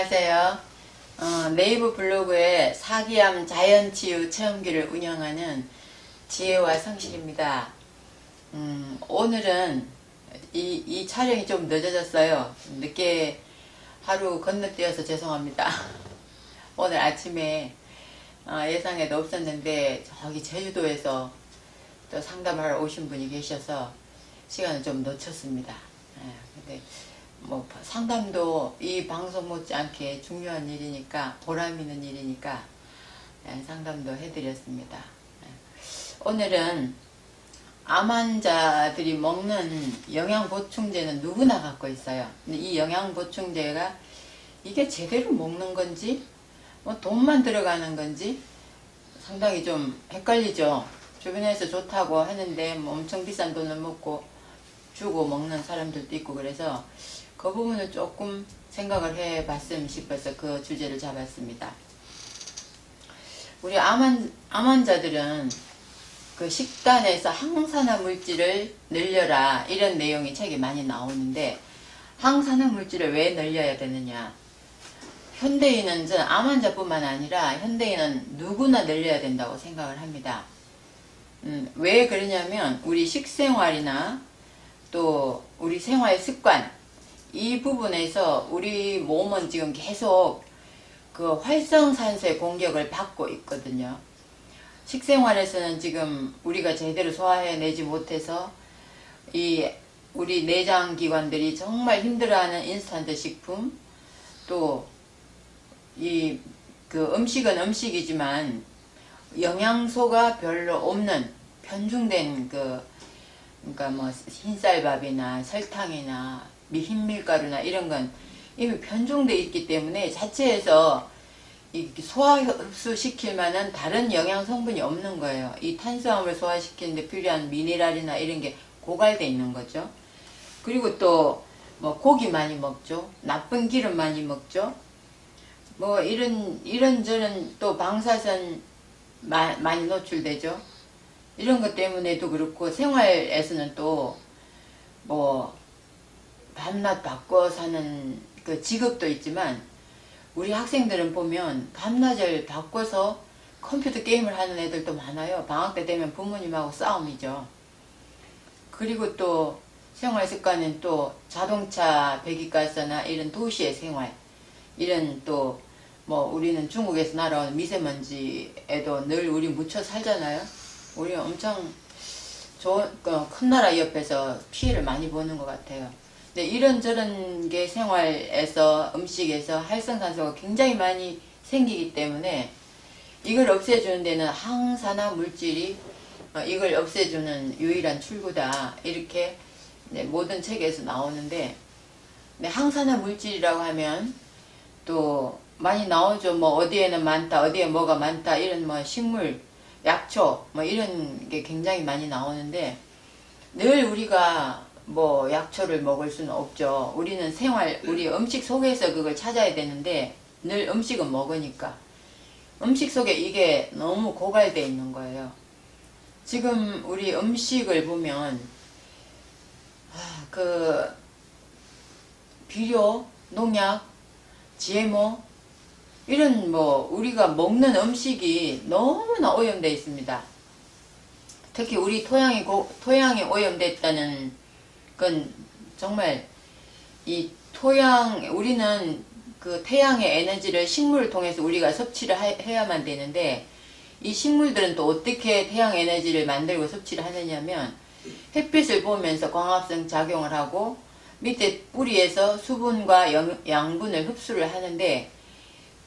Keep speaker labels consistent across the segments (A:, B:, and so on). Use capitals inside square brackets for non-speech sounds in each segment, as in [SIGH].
A: 안녕하세요. 어, 네이버 블로그에 사기암 자연치유 체험기를 운영하는 지혜와 성실입니다. 음, 오늘은 이, 이 촬영이 좀 늦어졌어요. 늦게 하루 건너뛰어서 죄송합니다. [LAUGHS] 오늘 아침에 어, 예상에도 없었는데 저기 제주도에서 또 상담하러 오신 분이 계셔서 시간을 좀 놓쳤습니다. 예, 근데 뭐 상담도 이 방송 못지않게 중요한 일이니까 보람 있는 일이니까 예, 상담도 해드렸습니다. 예. 오늘은 암 환자들이 먹는 영양 보충제는 누구나 갖고 있어요. 이 영양 보충제가 이게 제대로 먹는 건지 뭐 돈만 들어가는 건지 상당히 좀 헷갈리죠. 주변에서 좋다고 하는데 뭐 엄청 비싼 돈을 먹고 주고 먹는 사람들도 있고 그래서 그 부분을 조금 생각을 해 봤으면 싶어서 그 주제를 잡았습니다. 우리 암, 환, 암 환자들은 그 식단에서 항산화 물질을 늘려라 이런 내용이 책에 많이 나오는데 항산화 물질을 왜 늘려야 되느냐 현대인은 암 환자뿐만 아니라 현대인은 누구나 늘려야 된다고 생각을 합니다. 음, 왜 그러냐면 우리 식생활이나 또 우리 생활 습관 이 부분에서 우리 몸은 지금 계속 그 활성산소의 공격을 받고 있거든요. 식생활에서는 지금 우리가 제대로 소화해내지 못해서 이 우리 내장 기관들이 정말 힘들어하는 인스턴트 식품 또 이 그 음식은 음식이지만 영양소가 별로 없는 편중된 그 그러니까 뭐 흰쌀밥이나 설탕이나 미- 흰 밀가루나 이런 건 이미 편중돼 있기 때문에 자체에서 이 소화 흡수 시킬 만한 다른 영양 성분이 없는 거예요. 이 탄수화물 소화시키는데 필요한 미네랄이나 이런 게 고갈돼 있는 거죠. 그리고 또 뭐 고기 많이 먹죠. 나쁜 기름 많이 먹죠. 뭐 이런 이런 저런 또 방사선 마- 많이 노출되죠. 이런 것 때문에도 그렇고 생활에서는 또 뭐 밤낮 바꿔 사는 그 직업도 있지만 우리 학생들은 보면 밤낮을 바꿔서 컴퓨터 게임을 하는 애들도 많아요. 방학 때 되면 부모님하고 싸움이죠. 그리고 또 생활 습관은 또 자동차 배기가스나 이런 도시의 생활 이런 또 뭐 우리는 중국에서 날아오는 미세먼지에도 늘 우리 묻혀 살잖아요. 우리 엄청 좋은 그큰 나라 옆에서 피해를 많이 보는 것 같아요. 근데 이런저런 게 생활에서 음식에서 활성산소가 굉장히 많이 생기기 때문에 이걸 없애주는 데는 항산화 물질이 어, 이걸 없애주는 유일한 출구다 이렇게 네, 모든 책에서 나오는데 네, 항산화 물질이라고 하면 또 많이 나오죠. 뭐 어디에는 많다, 어디에 뭐가 많다 이런 뭐 식물, 약초 뭐 이런 게 굉장히 많이 나오는데 늘 우리가 뭐 약초를 먹을 수는 없죠. 우리는 생활, 우리 음식 속에서 그걸 찾아야 되는데 늘 음식은 먹으니까 음식 속에 이게 너무 고갈돼 있는 거예요. 지금 우리 음식을 보면 아, 그 비료, 농약, GMO 이런 뭐 우리가 먹는 음식이 너무나 오염되어 있습니다. 특히 우리 토양이 고, 토양이 오염됐다는 건 정말 이 토양 우리는 그 태양의 에너지를 식물을 통해서 우리가 섭취를 하- 해야만 되는데 이 식물들은 또 어떻게 태양 에너지를 만들고 섭취를 하느냐면 햇빛을 보면서 광합성 작용을 하고 밑에 뿌리에서 수분과 영- 양분을 흡수를 하는데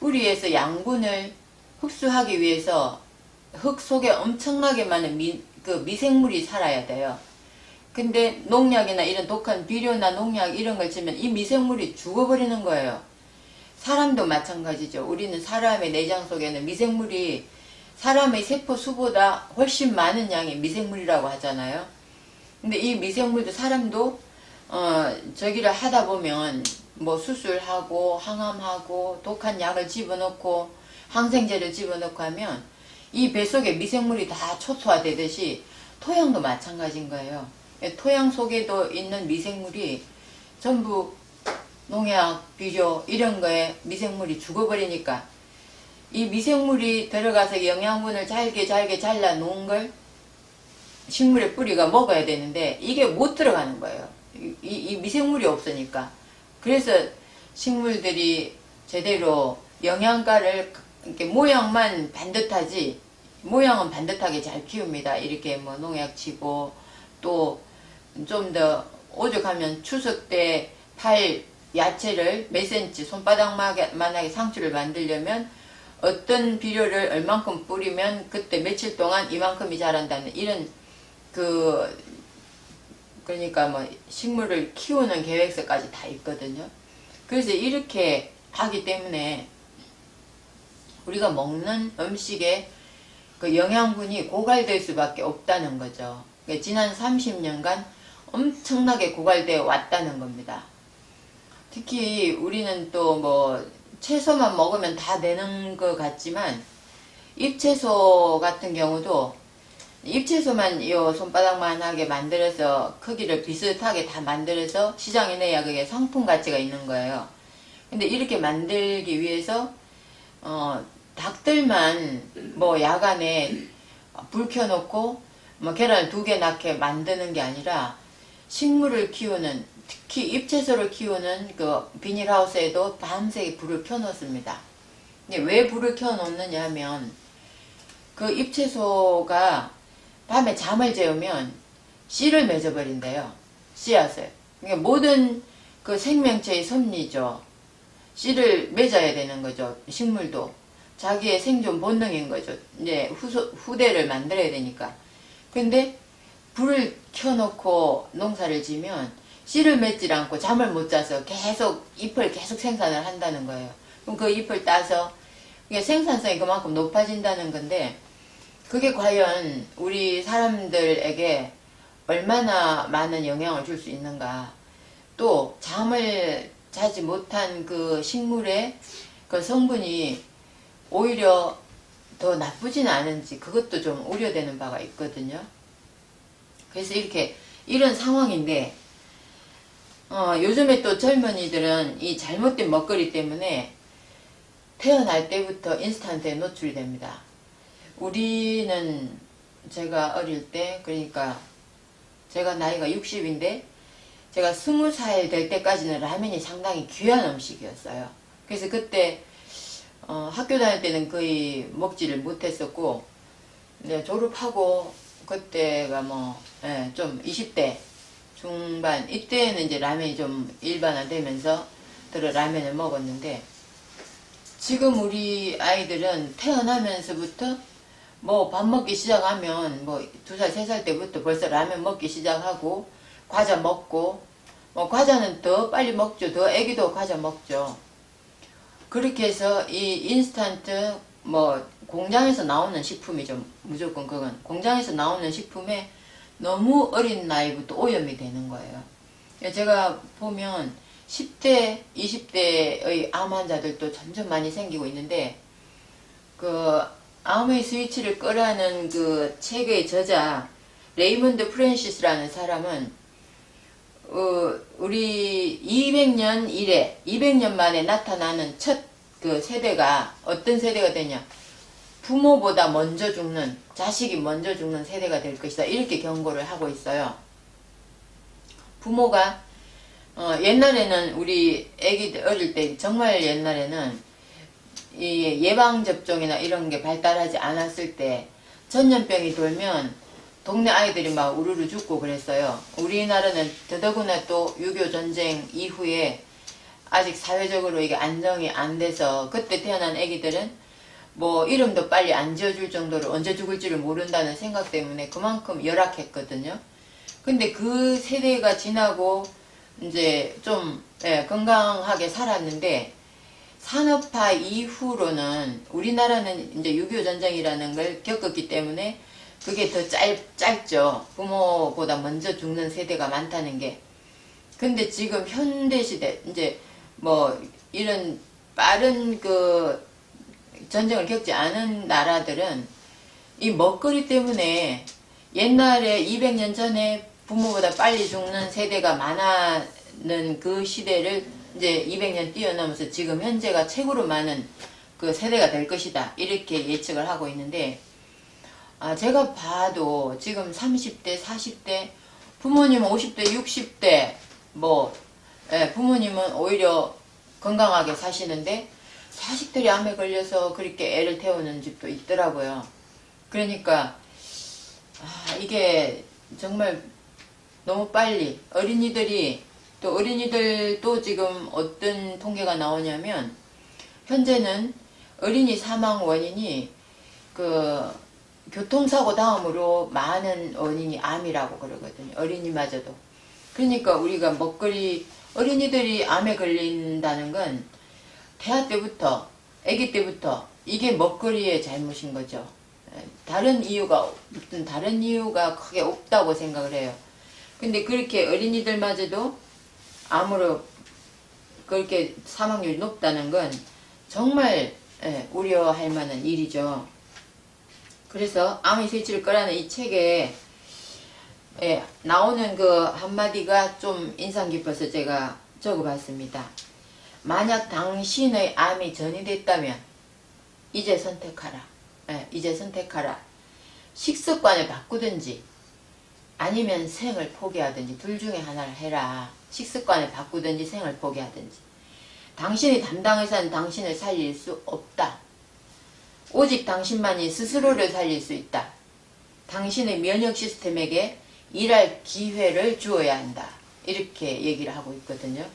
A: 뿌리에서 양분을 흡수하기 위해서 흙 속에 엄청나게 많은 미, 그 미생물이 살아야 돼요. 근데 농약이나 이런 독한 비료나 농약 이런 걸 치면 이 미생물이 죽어버리는 거예요. 사람도 마찬가지죠. 우리는 사람의 내장 속에는 미생물이 사람의 세포 수보다 훨씬 많은 양의 미생물이라고 하잖아요. 근데 이 미생물도 사람도 어 저기를 하다 보면 뭐 수술하고 항암하고 독한 약을 집어넣고 항생제를 집어넣고 하면 이배 속에 미생물이 다 초토화되듯이 토양도 마찬가지인 거예요. 토양 속에도 있는 미생물이 전부 농약, 비료 이런 거에 미생물이 죽어버리니까 이 미생물이 들어가서 영양분을 잘게 잘게 잘라 놓은 걸 식물의 뿌리가 먹어야 되는데 이게 못 들어가는 거예요. 이, 이- 이 미생물이 없으니까. 그래서 식물들이 제대로 영양가를 이렇게 모양만 반듯하지 모양은 반듯하게 잘 키웁니다. 이렇게 뭐 농약 치고 또 좀 더 오죽하면 추석 때 팔 야채를 몇 센치 손바닥만하게 상추를 만들려면 어떤 비료를 얼만큼 뿌리면 그때 며칠 동안 이만큼이 자란다는 이런 그 그러니까 뭐 식물을 키우는 계획서까지 다 있거든요. 그래서 이렇게 하기 때문에 우리가 먹는 음식에 그 영양분이 고갈될 수밖에 없다는 거죠. 그러니까 지난 30년간 엄청나게 고갈되어 왔다는 겁니다. 특히 우리는 또 뭐 채소만 먹으면 다 되는 것 같지만 잎채소 같은 경우도 잎채소만 요 손바닥만하게 만들어서 크기를 비슷하게 다 만들어서 시장에 내야 그게 상품 가치가 있는 거예요. 근데 이렇게 만들기 위해서 어 닭들만 뭐 야간에 불 켜놓고 뭐 계란을 두 개 낳게 만드는 게 아니라 식물을 키우는 특히 잎채소를 키우는 그 비닐하우스에도 밤새 불을 켜놓습니다. 왜 불을 켜놓느냐 하면 그 잎채소가 밤에 잠을 재우면 씨를 맺어버린대요. 씨앗을. 그러니까 모든 그 생명체의 섭리죠. 씨를 맺어야 되는 거죠. 식물도. 자기의 생존 본능인 거죠. 이제 후소, 후대를 만들어야 되니까. 근데 불을 켜놓고 농사를 지면 씨를 맺질 않고 잠을 못 자서 계속 잎을 계속 생산을 한다는 거예요. 그럼 그 잎을 따서 생산성이 그만큼 높아진다는 건데 그게 과연 우리 사람들에게 얼마나 많은 영향을 줄 수 있는가. 또 잠을 자지 못한 그 식물의 그 성분이 오히려 더 나쁘진 않은지 그것도 좀 우려되는 바가 있거든요. 그래서 이렇게 이런 상황인데 어, 요즘에 또 젊은이들은 이 잘못된 먹거리 때문에 태어날 때부터 인스턴트에 노출이 됩니다. 우리는 제가 어릴 때 그러니까 제가 나이가 60인데 제가 20살 될 때까지는 라면이 상당히 귀한 음식이었어요. 그래서 그때 어, 학교 다닐 때는 거의 먹지를 못했었고 네, 졸업하고 그때가 뭐 좀 20대 중반 이때는 이제 라면이 좀 일반화되면서 들어 라면을 먹었는데 지금 우리 아이들은 태어나면서부터 뭐 밥 먹기 시작하면 뭐 두 살 세 살 때부터 벌써 라면 먹기 시작하고 과자 먹고 뭐 과자는 더 빨리 먹죠. 더 애기도 과자 먹죠 그렇게 해서 이 인스턴트 뭐 공장에서 나오는 식품이죠. 무조건 그건. 공장에서 나오는 식품에 너무 어린 나이부터 오염이 되는 거예요. 제가 보면 10대 20대의 암 환자들도 점점 많이 생기고 있는데 그 암의 스위치를 끄라는 그 책의 저자 레이먼드 프랜시스라는 사람은 어, 우리 200년 이래 200년 만에 나타나는 첫 그 세대가 어떤 세대가 되냐? 부모보다 먼저 죽는 자식이 먼저 죽는 세대가 될 것이다. 이렇게 경고를 하고 있어요. 부모가 어, 옛날에는 우리 애기들 어릴 때 정말 옛날에는 이 예방접종이나 이런 게 발달하지 않았을 때 전염병이 돌면 동네 아이들이 막 우르르 죽고 그랬어요. 우리나라는 더더구나 또 6.25 전쟁 이후에 아직 사회적으로 이게 안정이 안 돼서 그때 태어난 아기들은 뭐 이름도 빨리 안 지어줄 정도로 언제 죽을지를 모른다는 생각 때문에 그만큼 열악했거든요. 근데 그 세대가 지나고 이제 좀 예, 건강하게 살았는데 산업화 이후로는 우리나라는 이제 6.25 전쟁이라는 걸 겪었기 때문에 그게 더 짧, 짧죠. 부모보다 먼저 죽는 세대가 많다는 게. 근데 지금 현대시대, 이제 뭐 이런 빠른 그 전쟁을 겪지 않은 나라들은 이 먹거리 때문에 옛날에 200년 전에 부모보다 빨리 죽는 세대가 많았는 그 시대를 이제 200년 뛰어넘어서 지금 현재가 최고로 많은 그 세대가 될 것이다. 이렇게 예측을 하고 있는데, 아, 제가 봐도 지금 30대, 40대, 부모님은 50대, 60대, 뭐, 예, 부모님은 오히려 건강하게 사시는데, 자식들이 암에 걸려서 그렇게 애를 태우는 집도 있더라고요. 그러니까, 아, 이게 정말 너무 빨리 어린이들이 또 어린이들도 지금 어떤 통계가 나오냐면 현재는 어린이 사망 원인이 그 교통사고 다음으로 많은 원인이 암이라고 그러거든요. 어린이마저도. 그러니까 우리가 먹거리 어린이들이 암에 걸린다는 건 태아 때부터 아기 때부터 이게 먹거리의 잘못인 거죠. 예, 다른 이유가 무슨 다른 이유가 크게 없다고 생각을 해요. 근데 그렇게 어린이들마저도 암으로 그렇게 사망률이 높다는 건 정말 예, 우려할 만한 일이죠. 그래서 암이 스위치를 끄라는 이 책에 예, 나오는 그 한마디가 좀 인상 깊어서 제가 적어봤습니다. 만약 당신의 암이 전이됐다면 이제 선택하라. 예, 이제 선택하라. 식습관을 바꾸든지 아니면 생을 포기하든지 둘 중에 하나를 해라. 식습관을 바꾸든지 생을 포기하든지. 당신이 담당해서는 당신을 살릴 수 없다. 오직 당신만이 스스로를 살릴 수 있다. 당신의 면역 시스템에게 일할 기회를 주어야 한다. 이렇게 얘기를 하고 있거든요.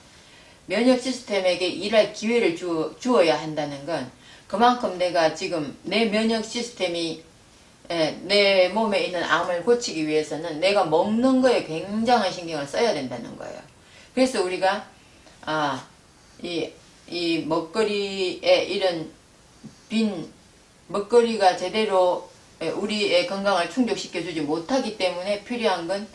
A: 면역 시스템에게 일할 기회를 주, 주어야 한다는 건 그만큼 내가 지금 내 면역 시스템이 예, 내 몸에 있는 암을 고치기 위해서는 내가 먹는 거에 굉장한 신경을 써야 된다는 거예요. 그래서 우리가 아, 이, 이 먹거리에 이런 빈 먹거리가 제대로 예, 우리의 건강을 충족시켜주지 못하기 때문에 필요한 건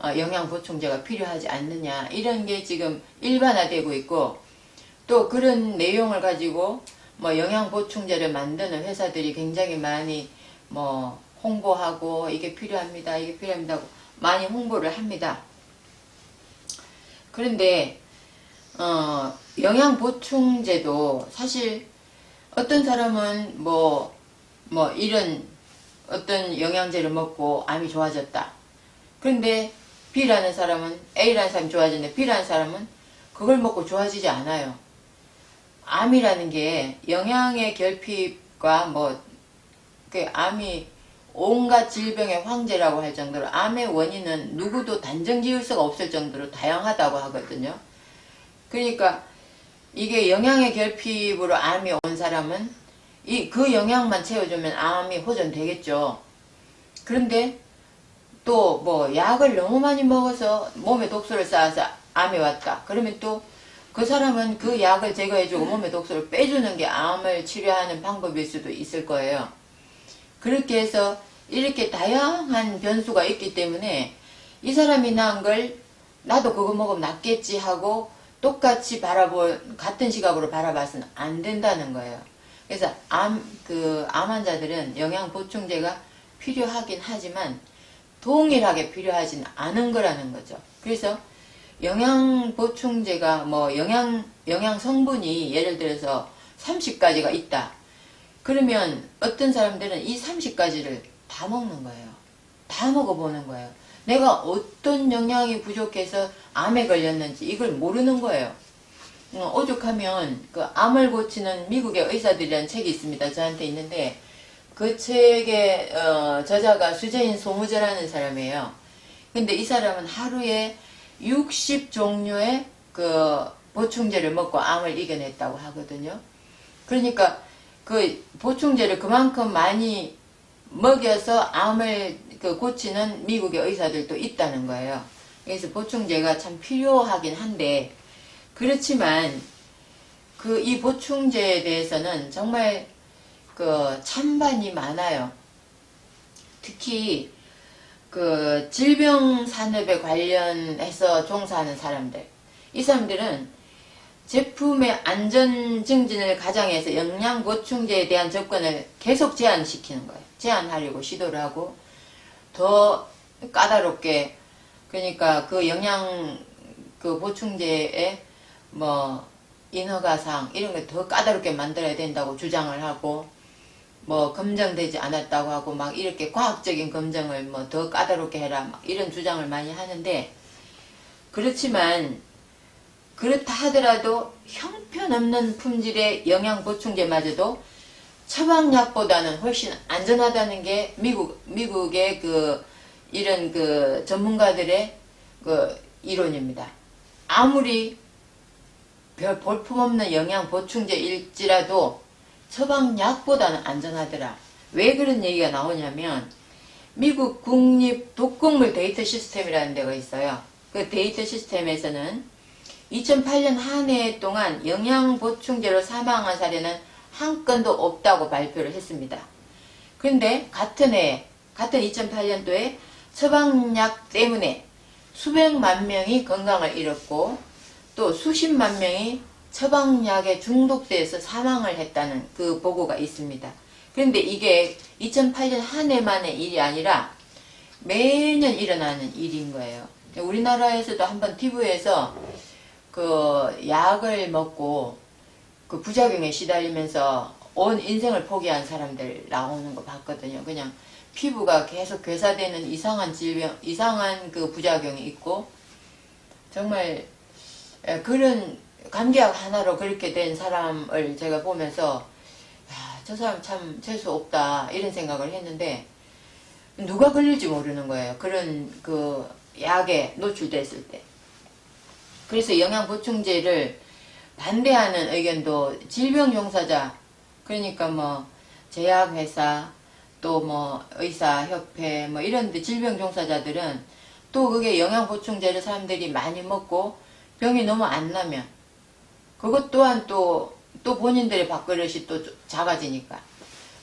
A: 어, 영양 보충제가 필요하지 않느냐 이런 게 지금 일반화되고 있고 또 그런 내용을 가지고 뭐 영양 보충제를 만드는 회사들이 굉장히 많이 뭐 홍보하고 이게 필요합니다 이게 필요합니다 하고 많이 홍보를 합니다. 그런데 어, 영양 보충제도 사실 어떤 사람은 뭐, 뭐, 이런 어떤 영양제를 먹고 암이 좋아졌다. 그런데 B라는 사람은, A라는 사람이 좋아졌는데 B라는 사람은 그걸 먹고 좋아지지 않아요. 암이라는 게 영양의 결핍과 뭐, 그 암이 온갖 질병의 황제라고 할 정도로 암의 원인은 누구도 단정 지을 수가 없을 정도로 다양하다고 하거든요. 그러니까 이게 영양의 결핍으로 암이 온 사람은 이 그 영양만 채워주면 암이 호전되겠죠. 그런데 또 뭐 약을 너무 많이 먹어서 몸에 독소를 쌓아서 암이 왔다. 그러면 또 그 사람은 그 약을 제거해주고 몸에 독소를 빼주는 게 암을 치료하는 방법일 수도 있을 거예요. 그렇게 해서 이렇게 다양한 변수가 있기 때문에 이 사람이 낳은 걸 나도 그거 먹으면 낫겠지 하고 똑같이 바라볼 같은 시각으로 바라봐서는 안 된다는 거예요. 그래서 암 그 암 환자들은 영양 보충제가 필요하긴 하지만 동일하게 필요하진 않은 거라는 거죠. 그래서 영양 보충제가 뭐 영양 영양 성분이 예를 들어서 30가지가 있다. 그러면 어떤 사람들은 이 30가지를 다 먹는 거예요. 다 먹어보는 거예요. 내가 어떤 영양이 부족해서 암에 걸렸는지 이걸 모르는 거예요. 어, 오죽하면 그 암을 고치는 미국의 의사들이라는 책이 있습니다. 저한테 있는데 그 책의 어, 저자가 수재인 소무저라는 사람이에요. 근데 이 사람은 하루에 60 종류의 그 보충제를 먹고 암을 이겨냈다고 하거든요. 그러니까 그 보충제를 그만큼 많이 먹여서 암을 그 고치는 미국의 의사들도 있다는 거예요. 그래서 보충제가 참 필요하긴 한데 그렇지만 그 이 보충제에 대해서는 정말 그 찬반이 많아요. 특히 그 질병 산업에 관련해서 종사하는 사람들 이 사람들은 제품의 안전 증진을 가장해서 영양 보충제에 대한 접근을 계속 제한시키는 거예요. 제한하려고 시도를 하고 더 까다롭게 그러니까 그 영양 그 보충제에 뭐 인허가상 이런 거더 까다롭게 만들어야 된다고 주장을 하고 뭐 검증되지 않았다고 하고 막 이렇게 과학적인 검증을 뭐 더 까다롭게 해라 막 이런 주장을 많이 하는데 그렇지만 그렇다 하더라도 형편없는 품질의 영양 보충제마저도 처방약보다는 훨씬 안전하다는 게 미국 미국의 그 이런 그 전문가들의 그 이론입니다. 아무리 별 볼품없는 영양 보충제일지라도 처방약보다는 안전하더라. 왜 그런 얘기가 나오냐면 미국 국립 독극물 데이터 시스템이라는 데가 있어요. 그 데이터 시스템에서는 2008년 한 해 동안 영양 보충제로 사망한 사례는 한 건도 없다고 발표를 했습니다. 그런데 같은 해, 같은 2008년도에 처방약 때문에 수백만 명이 건강을 잃었고 또 수십만 명이 처방약에 중독돼서 사망을 했다는 그 보고가 있습니다. 그런데 이게 2008년 한 해만의 일이 아니라 매년 일어나는 일인 거예요. 우리나라에서도 한번 TV에서 그 약을 먹고 그 부작용에 시달리면서 온 인생을 포기한 사람들 나오는 거 봤거든요. 그냥 피부가 계속 괴사되는 이상한 질병, 이상한 그 부작용이 있고 정말 에, 그런 감기약 하나로 그렇게 된 사람을 제가 보면서 야, 저 사람 참 재수 없다 이런 생각을 했는데 누가 걸릴지 모르는 거예요. 그런 그 약에 노출됐을 때. 그래서 영양 보충제를 반대하는 의견도 질병 용사자 그러니까 뭐 제약회사 또 뭐 의사협회 뭐 이런 데 질병 종사자들은 또 그게 영양 보충제를 사람들이 많이 먹고 병이 너무 안 나면 그것 또한 또, 또 본인들의 밥그릇이 또 작아지니까.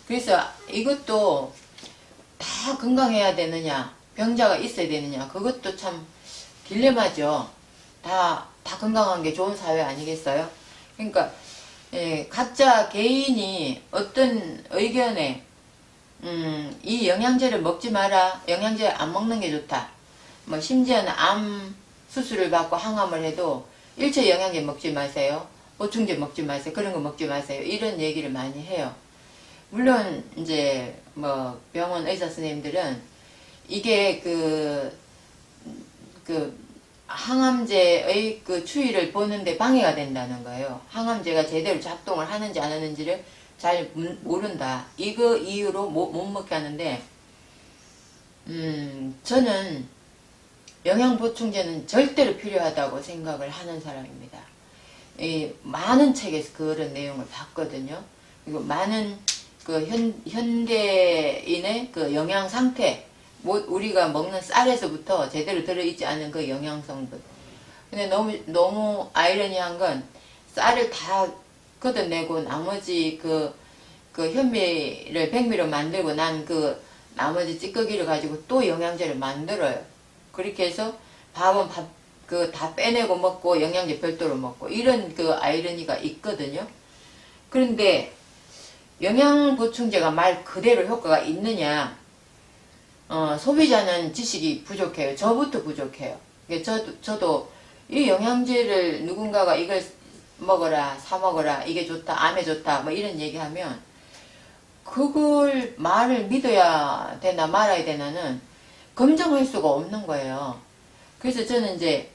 A: 그래서 이것도 다 건강해야 되느냐, 병자가 있어야 되느냐, 그것도 참 딜레마죠. 다, 다 건강한 게 좋은 사회 아니겠어요? 그러니까, 예, 각자 개인이 어떤 의견에, 음, 이 영양제를 먹지 마라, 영양제 안 먹는 게 좋다. 뭐, 심지어는 암 수술을 받고 항암을 해도 일체 영양제 먹지 마세요. 보충제 먹지 마세요. 그런 거 먹지 마세요. 이런 얘기를 많이 해요. 물론 이제 뭐 병원 의사 선생님들은 이게 그, 그 항암제의 그 추이를 보는데 방해가 된다는 거예요. 항암제가 제대로 작동을 하는지 안 하는지를 잘 문- 모른다. 이거 이유로 못, 못 먹게 하는데, 음, 저는 영양 보충제는 절대로 필요하다고 생각을 하는 사람입니다. 이 많은 책에서 그런 내용을 봤거든요. 그리고 많은 그 현, 현대인의 그 영양 상태, 뭐 우리가 먹는 쌀에서부터 제대로 들어있지 않은 그 영양 성분. 근데 너무 너무 아이러니한 건 쌀을 다 걷어내고 나머지 그, 그 현미를 백미로 만들고 난 그 나머지 찌꺼기를 가지고 또 영양제를 만들어요. 그렇게 해서 밥은 밥, 그 다 빼내고 먹고 영양제 별도로 먹고 이런 그 아이러니가 있거든요. 그런데 영양 보충제가 말 그대로 효과가 있느냐? 어, 소비자는 지식이 부족해요. 저부터 부족해요. 저도, 저도 이 영양제를 누군가가 이걸 먹어라, 사 먹어라, 이게 좋다, 암에 좋다, 뭐 이런 얘기하면 그걸 말을 믿어야 되나 말아야 되나는 검증할 수가 없는 거예요. 그래서 저는 이제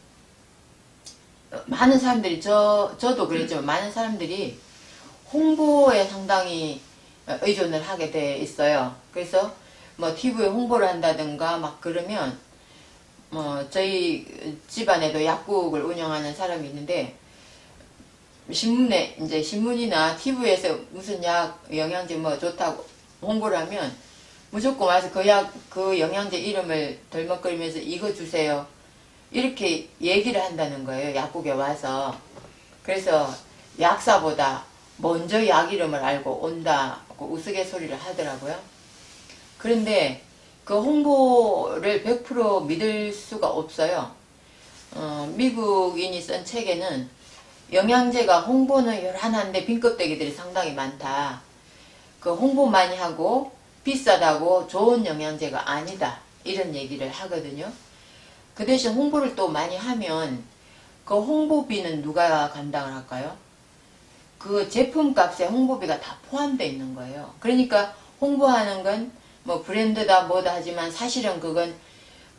A: 많은 사람들이 저 저도 그랬지만 많은 사람들이 홍보에 상당히 의존을 하게 돼 있어요. 그래서 뭐 TV에 홍보를 한다든가 막 그러면 뭐 저희 집안에도 약국을 운영하는 사람이 있는데 신문에 이제 신문이나 TV에서 무슨 약 영양제 뭐 좋다고 홍보를 하면 무조건 와서 그 약 그 영양제 이름을 덜먹거리면서 이거 주세요. 이렇게 얘기를 한다는 거예요. 약국에 와서. 그래서 약사보다 먼저 약 이름을 알고 온다고 우스갯소리를 하더라고요. 그런데 그 홍보를 100% 믿을 수가 없어요. 어, 미국인이 쓴 책에는 영양제가 홍보는 요란한데 빈껍데기들이 상당히 많다. 그 홍보 많이 하고 비싸다고 좋은 영양제가 아니다. 이런 얘기를 하거든요. 그 대신 홍보를 또 많이 하면 그 홍보비는 누가 감당을 할까요? 그 제품 값에 홍보비가 다 포함되어 있는 거예요. 그러니까 홍보하는 건 뭐 브랜드다 뭐다 하지만 사실은 그건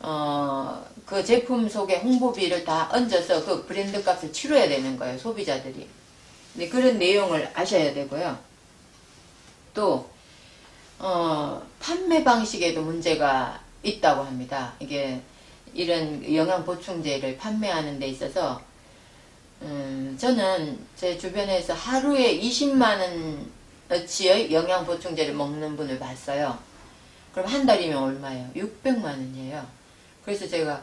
A: 어, 그 제품 속에 홍보비를 다 얹어서 그 브랜드 값을 치러야 되는 거예요, 소비자들이. 네, 그런 내용을 아셔야 되고요. 또, 어, 판매 방식에도 문제가 있다고 합니다. 이게, 이런 영양 보충제를 판매하는 데 있어서, 음, 저는 제 주변에서 하루에 20만 원어치의 영양 보충제를 먹는 분을 봤어요. 그럼 한 달이면 얼마예요? 600만 원이에요. 그래서 제가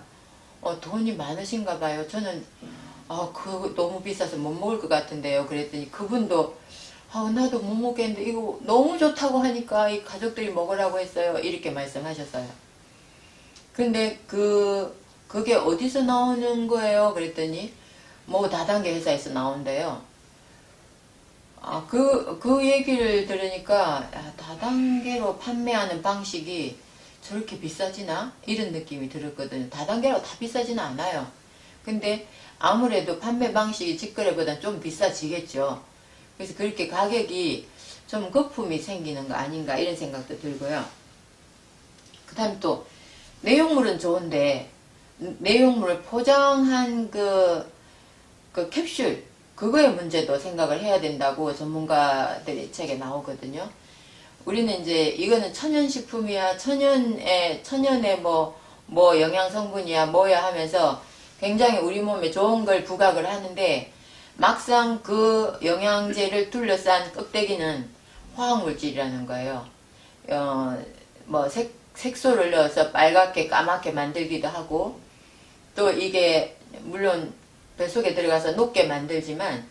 A: 어, 돈이 많으신가 봐요. 저는 아, 그거 너무 비싸서 못 먹을 것 같은데요. 그랬더니 그분도 아, 나도 못 먹겠는데 이거 너무 좋다고 하니까 이 가족들이 먹으라고 했어요. 이렇게 말씀하셨어요. 근데 그 그게 어디서 나오는 거예요? 그랬더니 뭐 다단계 회사에서 나온대요. 아, 그, 그 얘기를 들으니까, 야, 다단계로 판매하는 방식이 저렇게 비싸지나? 이런 느낌이 들었거든요. 다단계로 다 비싸지는 않아요. 근데 아무래도 판매 방식이 직거래보다 좀 비싸지겠죠. 그래서 그렇게 가격이 좀 거품이 생기는 거 아닌가 이런 생각도 들고요. 그 다음에 또, 내용물은 좋은데, 내용물을 포장한 그, 그 캡슐, 그거의 문제도 생각을 해야 된다고 전문가들의 책에 나오거든요. 우리는 이제 이거는 천연식품이야, 천연의, 천연의 뭐, 뭐 영양 성분이야, 뭐야 하면서 굉장히 우리 몸에 좋은 걸 부각을 하는데 막상 그 영양제를 둘러싼 껍데기는 화학물질이라는 거예요. 어, 뭐 색, 색소를 넣어서 빨갛게 까맣게 만들기도 하고 또 이게 물론 뱃속에 들어가서 녹게 만들지만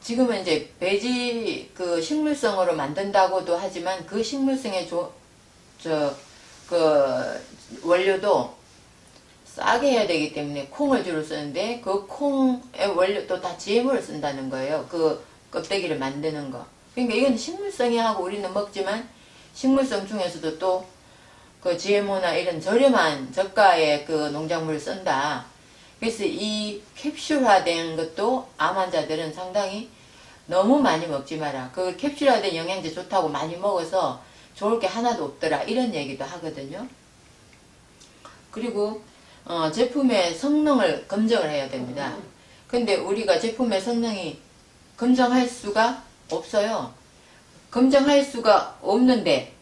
A: 지금은 이제 배지 그 식물성으로 만든다고도 하지만 그 식물성의 저그 원료도 싸게 해야 되기 때문에 콩을 주로 쓰는데 그 콩의 원료도 다 GMO를 쓴다는 거예요. 그 껍데기를 만드는 거. 그러니까 이건 식물성이 하고 우리는 먹지만 식물성 중에서도 또 그 GMO나 이런 저렴한 저가의 그 농작물을 쓴다. 그래서 이 캡슐화된 것도 암 환자들은 상당히 너무 많이 먹지 마라. 그 캡슐화된 영양제 좋다고 많이 먹어서 좋을 게 하나도 없더라. 이런 얘기도 하거든요. 그리고 어, 제품의 성능을 검증을 해야 됩니다. 근데 우리가 제품의 성능이 검증할 수가 없어요. 검증할 수가 없는데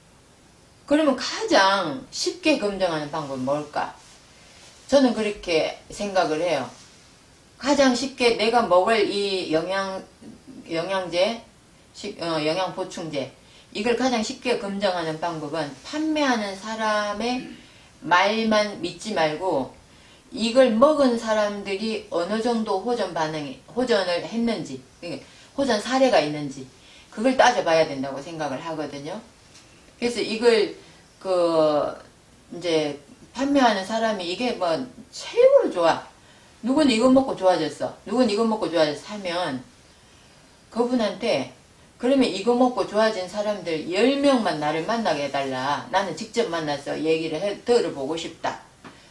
A: 그러면 가장 쉽게 검증하는 방법은 뭘까? 저는 그렇게 생각을 해요. 가장 쉽게 내가 먹을 이 영양, 영양제, 식- 어, 영양 보충제, 이걸 가장 쉽게 검증하는 방법은 판매하는 사람의 말만 믿지 말고 이걸 먹은 사람들이 어느 정도 호전 반응이, 호전을 했는지, 그러니까 호전 사례가 있는지, 그걸 따져봐야 된다고 생각을 하거든요. 그래서 이걸, 그, 이제, 판매하는 사람이 이게 뭐 최고로 좋아. 누군 이거 먹고 좋아졌어. 누군 이거 먹고 좋아졌어 하면 그분한테 그러면 이거 먹고 좋아진 사람들 10명만 나를 만나게 해달라. 나는 직접 만나서 얘기를 해, 들어보고 싶다.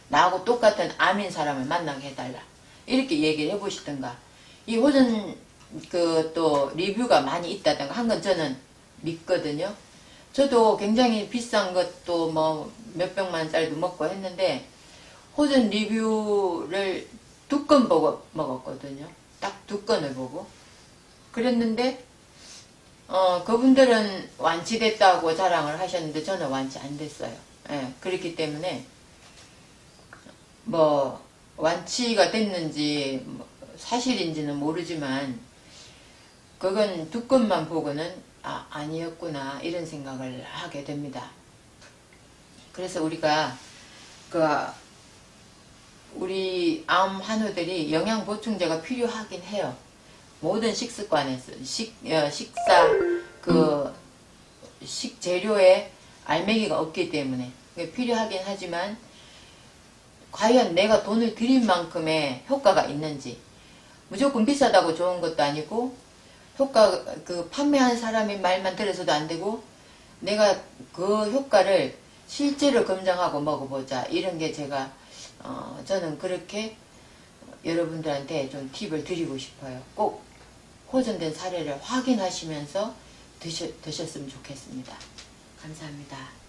A: 나하고 똑같은 암인 사람을 만나게 해달라. 이렇게 얘기를 해보시든가. 이 호전 그 또 리뷰가 많이 있다든가 한 건 저는 믿거든요. 저도 굉장히 비싼 것도 뭐 몇백만 원짜리도 먹고 했는데 호전 리뷰를 두 건 보고 먹었거든요. 딱 두 건을 보고. 그랬는데 어 그분들은 완치됐다고 자랑을 하셨는데 저는 완치 안 됐어요. 예, 그렇기 때문에 뭐 완치가 됐는지 뭐 사실인지는 모르지만 그건 두 건만 보고는 아 아니었구나 이런 생각을 하게 됩니다. 그래서 우리가 그 우리 암 환우들이 영양 보충제가 필요하긴 해요. 모든 식습관에서 식 어, 식사 그 식재료에 알맹이가 없기 때문에 필요하긴 하지만 과연 내가 돈을 들인 만큼의 효과가 있는지 무조건 비싸다고 좋은 것도 아니고 효과 그 판매한 사람의 말만 들어서도 안 되고 내가 그 효과를 실제로 검증하고 먹어보자 이런 게 제가 어 저는 그렇게 여러분들한테 좀 팁을 드리고 싶어요. 꼭 호전된 사례를 확인하시면서 드셔, 드셨으면 좋겠습니다. 감사합니다.